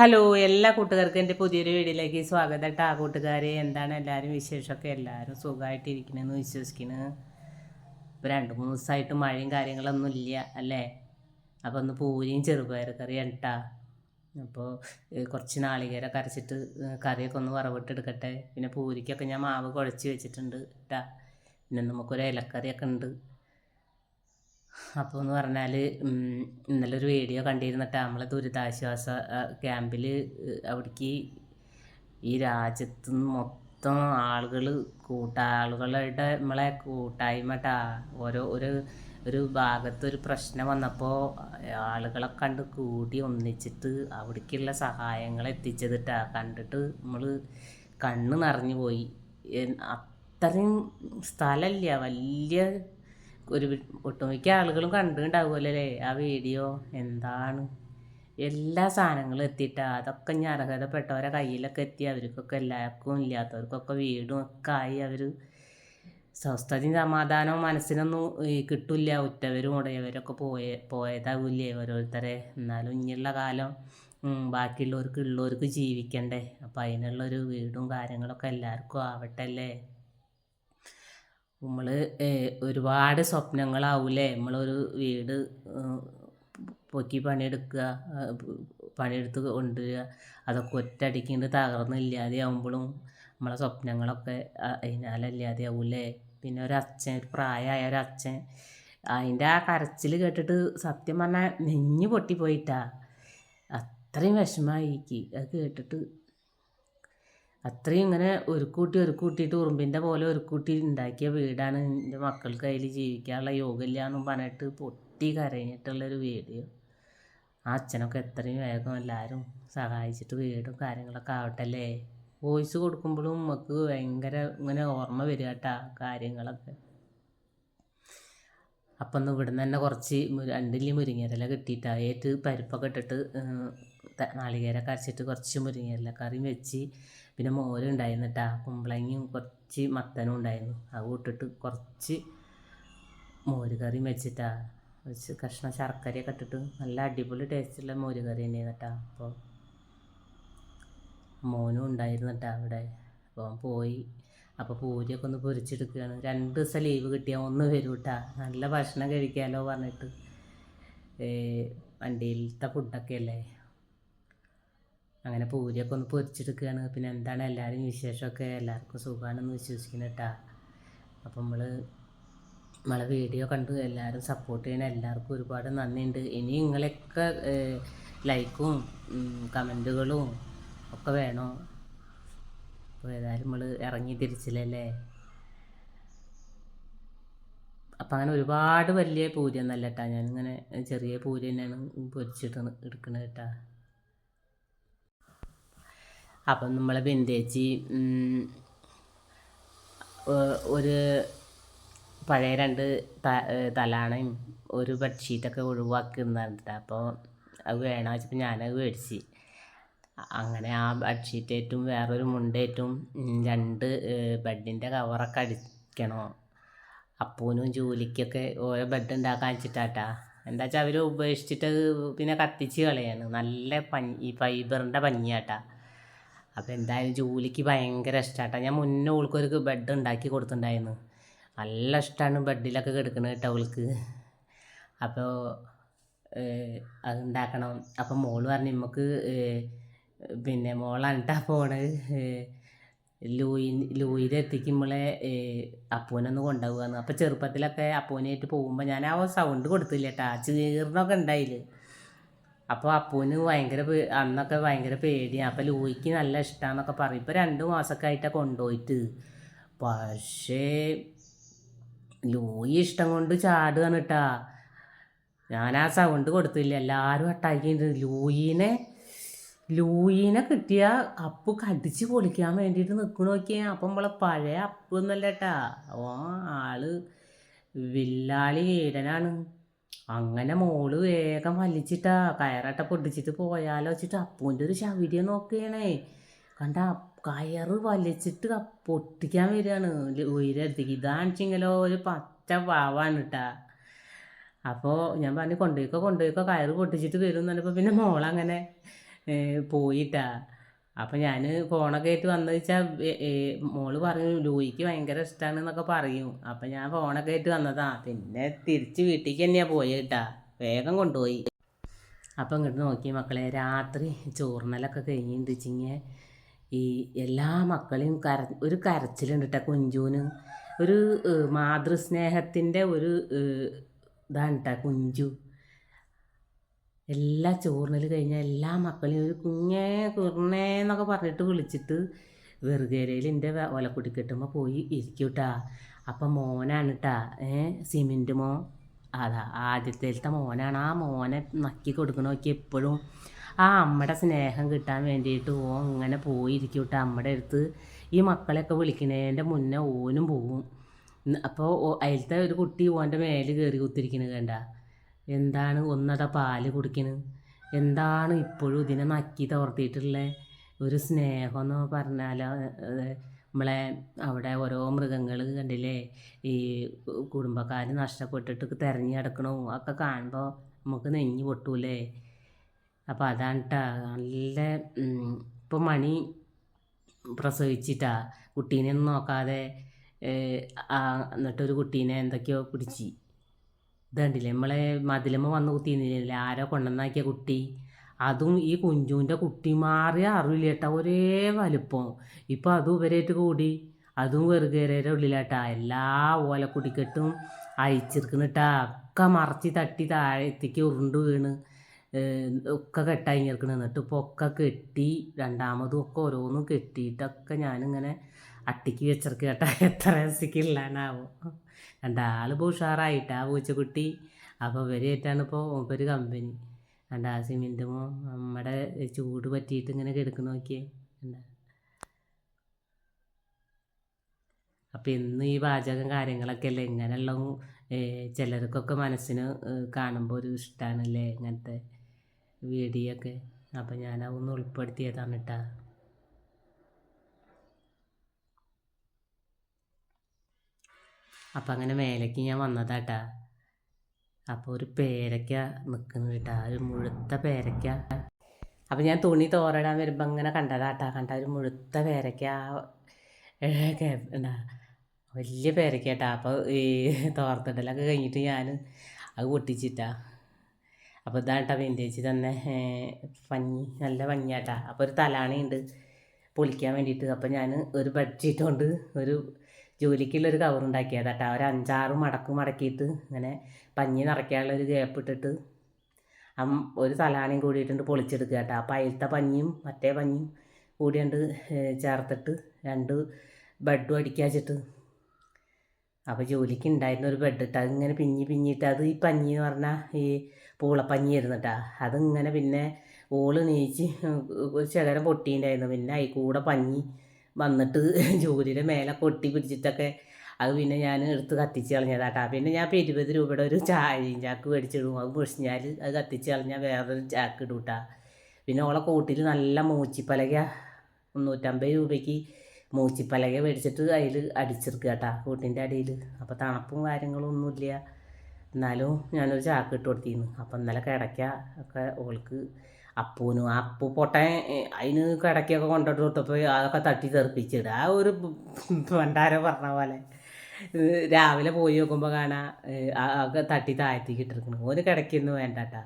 Hello എല്ലാ കൂട്ടുകാർക്കും എന്റെ പുതിയൊരു വീഡിയോയിലേക്ക് സ്വാഗതം കേട്ടോ ആ കൂട്ടുകാരെ എന്താണ് എല്ലാവരും വിശേഷമൊക്കെ? എല്ലാവരും സുഖമായിട്ടിരിക്കണമെന്ന് വിശ്വസിക്കണ്. ഇപ്പോൾ രണ്ട് മൂന്ന് ദിവസമായിട്ട് മഴയും കാര്യങ്ങളൊന്നും ഇല്ല അല്ലേ? അപ്പോൾ ഒന്ന് പൂരിയും ചെറുപയർ കറിയാണ് കേട്ടാ അപ്പോൾ കുറച്ച് നാളികേരം കരച്ചിട്ട് കറിയൊക്കെ ഒന്ന് വറവിട്ടെടുക്കട്ടെ. പിന്നെ പൂരിക്കൊക്കെ ഞാൻ മാവ് കുഴച്ച് വെച്ചിട്ടുണ്ട് കേട്ടാ പിന്നെ നമുക്കൊരു ഇലക്കറിയൊക്കെ ഉണ്ട്. അപ്പോൾ എന്ന് പറഞ്ഞാൽ ഇന്നലെ ഒരു വീഡിയോ കണ്ടിരുന്നിട്ട് നമ്മളെ ദുരിതാശ്വാസ ക്യാമ്പിൽ അവിടേക്ക് ഈ രാജ്യത്ത് മൊത്തം ആളുകൾ കൂട്ടാളുകളുടെ നമ്മളെ കൂട്ടായ്മട്ടാ. ഓരോ ഒരു ഒരു ഭാഗത്ത് ഒരു പ്രശ്നം വന്നപ്പോൾ ആളുകളെ കണ്ട് കൂടി ഒന്നിച്ചിട്ട് അവിടേക്കുള്ള സഹായങ്ങൾ എത്തിച്ചതിട്ടാ. കണ്ടിട്ട് നമ്മൾ കണ്ണ് നിറഞ്ഞു പോയി. അത്രയും സ്ഥലമില്ല വലിയ ഒരു ഒട്ടുമിക്ക ആളുകളും കണ്ടിട്ടുണ്ടാവുമല്ലോ അല്ലേ ആ വീഡിയോ എന്താണ്? എല്ലാ സാധനങ്ങളും എത്തിയിട്ട്. അതൊക്കെ ഞാൻ അർഹതപ്പെട്ടവരെ കയ്യിലൊക്കെ എത്തി. അവർക്കൊക്കെ എല്ലാവർക്കും ഇല്ലാത്തവർക്കൊക്കെ വീടും ഒക്കെ ആയി അവർ സ്വസ്ഥതയും സമാധാനവും മനസ്സിനൊന്നും കിട്ടില്ല. ഉറ്റവരും ഉടയവരൊക്കെ പോയ പോയതാവില്ലേ ഓരോരുത്തരെ. എന്നാലും ഇനിയുള്ള കാലം ബാക്കിയുള്ളവർക്ക് ഉള്ളവർക്ക് ജീവിക്കണ്ടേ. അപ്പം അതിനുള്ളൊരു വീടും കാര്യങ്ങളൊക്കെ എല്ലാവർക്കും ആവട്ടെ അല്ലേ നമ്മൾ ഒരുപാട് സ്വപ്നങ്ങളാവൂലേ നമ്മളൊരു വീട് പൊക്കി പണിയെടുക്കുക പണിയെടുത്ത് കൊണ്ടുവരിക അതൊക്കെ ഒറ്റയടിക്കൊണ്ട് തകർന്ന് ഇല്ലാതെയാവുമ്പോഴും നമ്മളെ സ്വപ്നങ്ങളൊക്കെ അ- അതിനാലല്ലാതെയാവൂലേ പിന്നെ ഒരു അച്ഛൻ ഒരു പ്രായമായ ഒരു അച്ഛൻ അതിന്റെ ആ കരച്ചിൽ കേട്ടിട്ട് സത്യം പറഞ്ഞാൽ നെഞ്ഞ് പൊട്ടിപ്പോയിട്ടാ. അത്രയും വിഷമമായി അത് കേട്ടിട്ട് അത്രയും ഇങ്ങനെ ഒരു കൂട്ടി ഒരു കൂട്ടിയിട്ട് ഉറുമ്പിന്റെ പോലെ ഒരു കൂട്ടി ഉണ്ടാക്കിയ വീടാണ് എന്റെ മക്കൾക്ക് അതിൽ ജീവിക്കാനുള്ള യോഗമില്ല എന്നും പറഞ്ഞിട്ട് പൊട്ടി കരഞ്ഞിട്ടുള്ളൊരു വീഡിയോ ആ അച്ഛനൊക്കെ എത്രയും വേഗം എല്ലാവരും സഹായിച്ചിട്ട് വീടും കാര്യങ്ങളൊക്കെ ആവട്ടെ അല്ലേ വോയിസ് കൊടുക്കുമ്പോഴും നമുക്ക് ഭയങ്കര ഇങ്ങനെ ഓർമ്മ വരിക കേട്ടാ കാര്യങ്ങളൊക്കെ. അപ്പം ഒന്ന് ഇവിടുന്ന് തന്നെ കുറച്ച് രണ്ടില്ലി മുരിങ്ങയില കിട്ടിയിട്ട് ഏറ്റ് പരിപ്പൊക്കെ ഇട്ടിട്ട് നാളികേരൊക്കെ അരച്ചിട്ട് കുറച്ച് മുരിങ്ങയില കറിയും വെച്ച് പിന്നെ മോരുണ്ടായിരുന്നു കേട്ടാ കുമ്പളങ്ങയും കുറച്ച് മത്തനും ഉണ്ടായിരുന്നു. അത് ഇട്ടിട്ട് കുറച്ച് മോര് കറിയും വെച്ചിട്ടാ വെച്ച് കഷ്ണം ശർക്കരയൊക്കെ ഇട്ടിട്ട് നല്ല അടിപൊളി ടേസ്റ്റുള്ള മോര് കറി തന്നെയാണ് കേട്ടാ അപ്പോൾ മോനും ഉണ്ടായിരുന്നു കേട്ടാ അവിടെ അപ്പോൾ പോയി. അപ്പോൾ പൂരിയൊക്കെ ഒന്ന് പൊരിച്ചെടുക്കുകയാണ്. രണ്ട് ദിവസം ലീവ് കിട്ടിയാൽ ഒന്ന് വരും നല്ല ഭക്ഷണം കഴിക്കാമല്ലോ പറഞ്ഞിട്ട്. വണ്ടിയിലത്തെ ഫുഡൊക്കെ അല്ലേ? അങ്ങനെ പൂരിയൊക്കെ ഒന്ന് പൊരിച്ചെടുക്കുകയാണ്. പിന്നെ എന്താണ് എല്ലാവരും വിശേഷമൊക്കെ? എല്ലാവർക്കും സുഖമാണെന്ന് വിശ്വസിക്കുന്നു കേട്ടാ. അപ്പം നമ്മൾ നമ്മളെ വീഡിയോ കണ്ടു എല്ലാവരും സപ്പോർട്ട് ചെയ്യുന്ന എല്ലാവർക്കും ഒരുപാട് നന്ദിയുണ്ട്. ഇനി നിങ്ങളെയൊക്കെ ലൈക്കും കമന്റുകളും ഒക്കെ വേണം? അപ്പോൾ ഏതായാലും നമ്മൾ ഇറങ്ങി തിരിച്ചില്ലല്ലേ അപ്പം അങ്ങനെ ഒരുപാട് വലിയ പൂരി ഒന്നല്ല കേട്ടാ. ഞാനിങ്ങനെ ചെറിയ പൂരി തന്നെയാണ് പൊരിച്ചിട്ട് എടുക്കണത് കേട്ടാ. അപ്പം നമ്മൾ ബിന്ദേച്ചി ഒരു പഴയ രണ്ട് ത- തലാണയും ഒരു ബെഡ്ഷീറ്റൊക്കെ ഒഴിവാക്കി നിന്നിട്ട് അപ്പോൾ അത് വേണമെന്ന് വെച്ചപ്പോൾ ഞാനത് മേടിച്ച്. അങ്ങനെ ആ ബെഡ്ഷീറ്റേറ്റും വേറൊരു മുണ്ടേറ്റും രണ്ട് ബെഡിന്റെ കവറൊക്കെ അടിക്കണോ. അപ്പൂനും ജോലിക്കൊക്കെ ഓരോ ബെഡ് ഉണ്ടാക്കാൻ വെച്ചിട്ടാട്ടാ. എന്താ വെച്ചാൽ അവർ ഉപേക്ഷിച്ചിട്ട് പിന്നെ കത്തിച്ച് കളയാണ്. നല്ല പഞ്ഞി ഈ ഫൈബറിന്റെ പഞ്ഞിയാട്ടാ. അപ്പോൾ എന്തായാലും ജോലിക്ക് ഭയങ്കര ഇഷ്ടമാട്ടോ ഞാൻ മുന്നേ ഓൾക്കൊരു ബെഡ് ഉണ്ടാക്കി കൊടുത്തിട്ടുണ്ടായിരുന്നു. നല്ല ഇഷ്ടമാണ് ബെഡിലൊക്കെ കിടക്കുന്നത് കേട്ടോ അവൾക്ക് അപ്പോൾ അത് ഉണ്ടാക്കണം. അപ്പം മോൾ പറഞ്ഞു നമുക്ക് പിന്നെ കേട്ടോ പോണത് ലൂയി ലൂയിലെ എത്തിക്കുമ്പോളെ അപ്പൂനൊന്ന് കൊണ്ടുപോകാന്ന്. അപ്പോൾ ചെറുപ്പത്തിലൊക്കെ അപ്പൂനായിട്ട് പോകുമ്പോൾ ഞാൻ ആ സൗണ്ട് കൊടുത്തില്ല കേട്ടാ. ചീർന്നൊക്കെ ഉണ്ടായില്ല? അപ്പോൾ അപ്പൂന് ഭയങ്കര അന്നൊക്കെ ഭയങ്കര പേടിയാണ് അപ്പോൾ ലൂയിക്ക് നല്ല ഇഷ്ടമാണെന്നൊക്കെ പറയും. ഇപ്പോൾ രണ്ട് മാസമൊക്കെ ആയിട്ടാണ് കൊണ്ടുപോയിട്ട് പക്ഷേ ലൂയി ഇഷ്ടം കൊണ്ട് ചാടുകയാണ് കേട്ടാ ഞാൻ ആ സൗണ്ട് കൊടുത്തില്ല. എല്ലാവരും അട്ടാക്കിണ്ട് ലൂയിനെ ലൂയിനെ കിട്ടിയ അപ്പു കടിച്ച് പൊളിക്കാൻ വേണ്ടിയിട്ട് നിൽക്കണ നോക്കിയാ. അപ്പം നമ്മളെ പഴയ അപ്പു കേട്ടാ ഓ ആൾ വില്ലാളി വീരനാണ് അങ്ങനെ മോൾ വേഗം വലിച്ചിട്ടാ കയറട്ട പൊടിച്ചിട്ട് പോയാലോ വെച്ചിട്ട് അപ്പൂന്റെ ഒരു ശൗര്യം നോക്കുകയാണേ. കണ്ട കയറ് വലിച്ചിട്ട് പൊട്ടിക്കാൻ വരികയാണ്. ഉയരടുത്തേക്ക്. ഇതാണെച്ചെങ്കിലോ ഒരു പച്ച പാവാണ് കേട്ടാ അപ്പോൾ ഞാൻ പറഞ്ഞു കൊണ്ടുപോയിക്കോ കൊണ്ടുപോയിക്കോ. കയറ് പൊട്ടിച്ചിട്ട് വരും എന്ന് പറഞ്ഞപ്പോൾ പിന്നെ മോളങ്ങനെ പോയിട്ടാ. അപ്പം ഞാൻ ഫോണൊക്കെ ആയിട്ട് വന്നത് വെച്ചാൽ മോൾ പറഞ്ഞു ലൂയിക്ക് ഭയങ്കര ഇഷ്ടമാണെന്നൊക്കെ പറയും. അപ്പം ഞാൻ ഫോണൊക്കെ ആയിട്ട് വന്നതാ പിന്നെ തിരിച്ച് വീട്ടിലേക്ക് തന്നെയാണ് പോയിട്ടാ വേഗം കൊണ്ടുപോയി. അപ്പം ഇങ്ങോട്ട് നോക്കി മക്കളെ രാത്രി ചോറിനലൊക്കെ കഴിഞ്ഞിട്ട് വെച്ചിങ്ങനെ ഈ എല്ലാ മക്കളെയും കര ഒരു കരച്ചിലുണ്ട് കേട്ടോ കുഞ്ചുവിന്. ഒരു മാതൃസ്നേഹത്തിന്റെ ഒരു ഇതാണ് കേട്ടോ കുഞ്ചു. എല്ലാ ചോറിനൽ കഴിഞ്ഞാൽ എല്ലാ മക്കളെയും ഒരു കുഞ്ഞേ കുർണേ എന്നൊക്കെ പറഞ്ഞിട്ട് വിളിച്ചിട്ട് വെറുകേരയിൽ എന്റെ ഒലക്കുടി കിട്ടുമ്പോൾ പോയി ഇരിക്കൂട്ടാ. അപ്പം മോനാണ് കേട്ടാ ഏ സിമെന്റ് മോ അതാ ആദ്യത്തേലത്തെ മോനാണ്. ആ മോനെ നക്കി കൊടുക്കണമൊക്കെ എപ്പോഴും ആ അമ്മയുടെ സ്നേഹം കിട്ടാൻ വേണ്ടിയിട്ട് ഓ അങ്ങനെ പോയിരിക്കൂട്ടാ. അമ്മയുടെ അടുത്ത് ഈ മക്കളെയൊക്കെ വിളിക്കുന്നതിന്റെ മുന്നേ ഓനും പോവും. അപ്പോൾ അതിലത്തെ ഒരു കുട്ടി ഓന്റെ മേൽ കയറി കുത്തിരിക്കുന്നത് കണ്ട. എന്താണ് ഒന്നട പാൽ കുടിക്കണ്? എന്താണ് ഇപ്പോഴും ഇതിനെ നക്കി തോർത്തിയിട്ടുള്ള? ഒരു സ്നേഹം എന്ന് പറഞ്ഞാൽ നമ്മളെ അവിടെ ഓരോ മൃഗങ്ങൾ കണ്ടില്ലേ? ഈ കുടുംബക്കാർ നഷ്ടപ്പെട്ടിട്ട് തിരഞ്ഞു കിടക്കണോ ഒക്കെ കാണുമ്പോൾ നമുക്ക് നെഞ്ഞു പൊട്ടൂലേ? അപ്പം അതാണ് കേട്ടോ നല്ല ഇപ്പം മണി പ്രസവിച്ചിട്ടാ. കുട്ടീനെ ഒന്നും നോക്കാതെ എന്നിട്ടൊരു കുട്ടീനെ എന്തൊക്കെയോ പിടിച്ച്. ഇതുണ്ടല്ലേ നമ്മളെ മതിലമ്മ വന്ന് കുത്തിയിരുന്നില്ലേ ആരോ കൊണ്ടുവന്നാക്കിയ കുട്ടി? അതും ഈ കുഞ്ചുവിന്റെ കുട്ടി മാറിയ അറിവില്ല കേട്ടാ ഒരേ വലുപ്പം. ഇപ്പം അതും ഇവരായിട്ട് കൂടി അതും വെറുകേരയുടെ ഉള്ളിലാട്ടാ. എല്ലാ ഓലക്കുടിക്കെട്ടും അയച്ചിരിക്കണിട്ടാ ഒക്കെ മറച്ച് തട്ടി താഴത്തേക്ക് ഉരുണ്ട് വീണ് ഒക്കെ കെട്ടായി ഇരിക്കണം എന്നിട്ട് ഇപ്പോൾ ഒക്കെ കെട്ടി രണ്ടാമതും ഒക്കെ ഓരോന്നും കെട്ടിയിട്ടൊക്കെ ഞാനിങ്ങനെ അട്ടിക്ക് വെച്ചിറക്കി കേട്ടാ എത്ര രസിക്കില്ലാനാവും രണ്ടാൾ ഇപ്പോൾ ആ പൂച്ചക്കുട്ടി. അപ്പോൾ ഇവരായിട്ടാണ് ഇപ്പോൾ ഒരു കമ്പനി രണ്ടാ സിമെന്റുമോ നമ്മുടെ ചൂട് പറ്റിയിട്ട് ഇങ്ങനെ കിടക്കുന്ന നോക്കിയേ. എന്താ അപ്പം ഇന്ന് ഈ പാചകം കാര്യങ്ങളൊക്കെ അല്ലേ ഇങ്ങനെയുള്ള ചിലർക്കൊക്കെ മനസ്സിന് കാണുമ്പോൾ ഒരു ഇഷ്ടമാണല്ലേ ഇങ്ങനത്തെ വീഡിയോ ഒക്കെ അപ്പം ഞാനതൊന്ന് ഉൾപ്പെടുത്തിയതാണ് കേട്ടാ അപ്പം അങ്ങനെ മേലേക്ക് ഞാൻ വന്നതാട്ടാ. അപ്പോൾ ഒരു പേരയ്ക്ക നിൽക്കുന്നു കേട്ടാ ഒരു മുഴുത്ത പേരയ്ക്ക അപ്പം ഞാൻ തുണി തോരടാൻ വരുമ്പോൾ അങ്ങനെ കണ്ടതാട്ടാ കണ്ട ഒരു മുഴുത്ത പേരയ്ക്ക എന്താ വലിയ പേരയ്ക്ക കേട്ടാ അപ്പോൾ ഈ തോർത്തിടലൊക്കെ കഴിഞ്ഞിട്ട് ഞാൻ അത് പൊട്ടിച്ചിട്ടാ. അപ്പോൾ ഇതാട്ടാ വിന്റേജ് തന്നെ പഞ്ഞി നല്ല പഞ്ഞിയാട്ടാ. അപ്പോൾ ഒരു തലാണിയുണ്ട് പൊളിക്കാൻ വേണ്ടിയിട്ട്. അപ്പോൾ ഞാൻ ഒരു ബെഡ്ഷീറ്റ് കൊണ്ട് ഒരു ജോലിക്കുള്ളൊരു കവർ കേട്ടോ ഒരു അഞ്ചാറ് മടക്ക് മടക്കിയിട്ട് ഇങ്ങനെ പഞ്ഞി നിറയ്ക്കാനുള്ള ഒരു ഗ്യാപ്പ് ഇട്ടിട്ട് ഒരു സലാണിയും കൂടിയിട്ടുണ്ട് പൊളിച്ചെടുക്കുക കേട്ടോ അപ്പോൾ അതിലത്തെ പഞ്ഞിയും മറ്റേ പഞ്ഞിയും കൂടിയുണ്ട് ചേർത്തിട്ട് രണ്ട് ബെഡും അടിക്കാച്ചിട്ട് അപ്പോൾ ജോലിക്ക് ഉണ്ടായിരുന്ന ഒരു ബെഡ് ഇട്ട് അതിങ്ങനെ പിഞ്ഞി പിഞ്ഞിട്ട് അത് ഈ പഞ്ഞി എന്ന് പറഞ്ഞാൽ ഈ പൂളപ്പഞ്ഞി ആയിരുന്നു കേട്ടോ അതിങ്ങനെ പിന്നെ ഓൾ നീച്ച് ഒരു ശകലം പൊട്ടിയിട്ടുണ്ടായിരുന്നു പിന്നെ അതിൽ കൂടെ പഞ്ഞി വന്നിട്ട് ജോലിയുടെ മേലെ കൊട്ടി പിടിച്ചിട്ടൊക്കെ. അത് പിന്നെ ഞാൻ എടുത്ത് കത്തിച്ച് കളഞ്ഞതാട്ടാ. പിന്നെ ഞാൻ ഇപ്പോൾ ഇരുപത് രൂപയുടെ ഒരു ചായയും ചാക്ക് മേടിച്ചിടും. അത് പൊളിഞ്ഞാൽ അത് കത്തിച്ച് കളഞ്ഞാൽ വേറൊരു ചാക്ക് ഇടും കേട്ടാ പിന്നെ ഓളെ കൂട്ടിൽ നല്ല മൂച്ചിപ്പലക മുന്നൂറ്റമ്പത് രൂപയ്ക്ക് മൂച്ചിപ്പലക മേടിച്ചിട്ട് അതിൽ അടിച്ചെടുക്കുക കേട്ടാ കൂട്ടിന്റെ അടിയിൽ. അപ്പോൾ തണുപ്പും കാര്യങ്ങളും ഒന്നുമില്ല. എന്നാലും ഞാനൊരു ചാക്ക് ഇട്ട് കൊടുത്തിരുന്നു. അപ്പം ഇന്നലെ കിടക്ക ഒക്കെ ഓൾക്ക് അപ്പൂനും അപ്പു പൊട്ടൻ അതിന് കിടക്കൊക്കെ കൊണ്ടിട്ട് കൊടുത്തപ്പോൾ അതൊക്കെ തട്ടി തെറിപ്പിച്ചിടുക ആ ഒരു പണ്ടാരോ പറഞ്ഞ പോലെ. രാവിലെ പോയി നോക്കുമ്പോൾ കാണാം അതൊക്കെ തട്ടി താഴ്ത്തിക്ക് ഇട്ടിരിക്കണം. ഒരു കിടക്കൊന്നും വേണ്ടട്ടാ.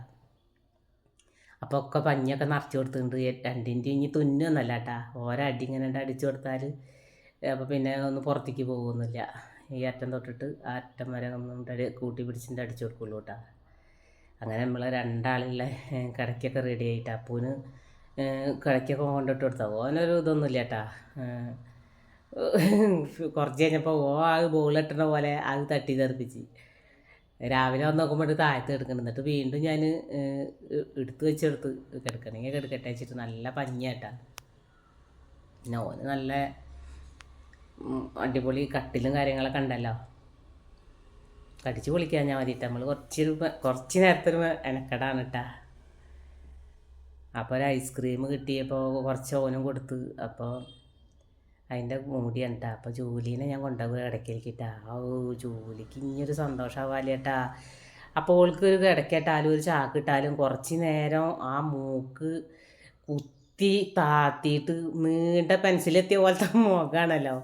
അപ്പോൾ ഒക്കെ പഞ്ഞിയൊക്കെ നിറച്ച് കൊടുത്തിട്ടുണ്ട്. രണ്ടിന്റെ ഇനി തുന്നൊന്നല്ല കേട്ടാ ഒരടി ഇങ്ങനെ അടിച്ചു കൊടുത്താൽ അപ്പോൾ പിന്നെ ഒന്ന് പുറത്തേക്ക് പോകുന്നില്ല ഈ അറ്റം തൊട്ടിട്ട് ആ അറ്റം വരെ ഒന്നും കൂട്ടി പിടിച്ചിട്ട് അടിച്ചു കൊടുക്കുള്ളൂ കേട്ടാ അങ്ങനെ നമ്മൾ രണ്ടാളുള്ള കറിക്കൊക്കെ റെഡി ആയിട്ട്. അപ്പൂന് കറിക്കൊക്കെ കൊണ്ടിട്ട് കൊടുത്താൽ ഓനൊരു ഇതൊന്നുമില്ല കേട്ടാ കുറച്ച് കഴിഞ്ഞപ്പോൾ ഓ ആ ബോൾ ഇട്ടണ പോലെ അത് തട്ടി തെറിപ്പിച്ച്. രാവിലെ വന്ന് നോക്കുമ്പോൾ താഴത്ത് കിടക്കണം എന്നിട്ട് വീണ്ടും ഞാൻ എടുത്ത് വെച്ചെടുത്ത് കിടക്കണമെങ്കിൽ കിടക്കട്ടെ വെച്ചിട്ട് നല്ല പഞ്ഞാട്ടാ പിന്നെ ഓന് നല്ല അടിപൊളി കട്ടിലും കാര്യങ്ങളൊക്കെ ഉണ്ടല്ലോ. കടിച്ച് പൊളിക്കാൻ ഞാൻ മതിയിട്ട് നമ്മൾ കുറച്ച് ഒരു- കുറച്ച് നേരത്തൊരു എനക്കടാണ് കേട്ടാ അപ്പോൾ ഒരു ഐസ്ക്രീം കിട്ടിയപ്പോൾ കുറച്ച് ഓനും കൊടുത്ത്. അപ്പോൾ അതിന്റെ മൂടിയാണ് കേട്ടാ അപ്പോൾ ജോലീനെ ഞാൻ കൊണ്ടുപോയി ഇടയ്ക്കേക്കിട്ടാ ഓ ജോലിക്ക് ഇനിയൊരു സന്തോഷമാവാൽ കേട്ടാ അപ്പോൾ ഓൾക്ക് ഒരു ഇടയ്ക്കിട്ടാലും ഒരു ചാക്ക് ഇട്ടാലും കുറച്ച് നേരം ആ മൂക്ക് കുത്തി താത്തിയിട്ട് നീണ്ട പെൻസിലെത്തിയ പോലത്തെ മുഖമാണല്ലോ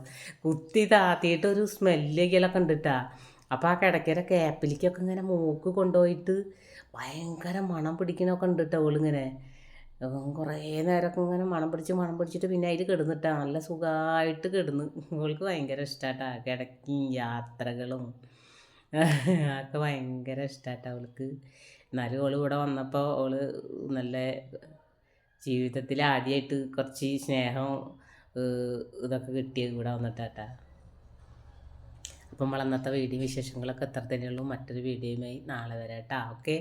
കുത്തി താത്തിയിട്ട് ഒരു സ്മെല്ലൊക്കെ ഉണ്ട് കേട്ടാ അപ്പോൾ ആ കിടക്കയുടെ ക്യാപ്പിലേക്കൊക്കെ ഇങ്ങനെ മൂക്ക് കൊണ്ടുപോയിട്ട് ഭയങ്കര മണം പിടിക്കണൊക്കെ ഉണ്ട് കേട്ടോ അവളിങ്ങനെ കുറേ നേരമൊക്കെ ഇങ്ങനെ മണം പിടിച്ച് മണം പിടിച്ചിട്ട് പിന്നെ അതിൽ കിടന്നിട്ടാ നല്ല സുഖമായിട്ട് കിടന്ന്. അവൾക്ക് ഭയങ്കര ഇഷ്ടമാട്ടാ കിടക്കും യാത്രകളും. ഒക്കെ ഭയങ്കര ഇഷ്ടമാട്ടാ അവൾക്ക് എന്നാലും അവൾ ഇവിടെ വന്നപ്പോൾ അവൾ നല്ല ജീവിതത്തിൽ ആദ്യമായിട്ട് കുറച്ച് സ്നേഹം ഇതൊക്കെ കിട്ടിയത് ഇവിടെ വന്നിട്ടാട്ടാ. അപ്പം വളർന്നത്തെ വീഡിയോ വിശേഷങ്ങളൊക്കെ എത്ര തന്നെയുള്ളൂ. മറ്റൊരു വീഡിയോയുമായി നാളെ വരാം കേട്ടോ. ഓക്കെ.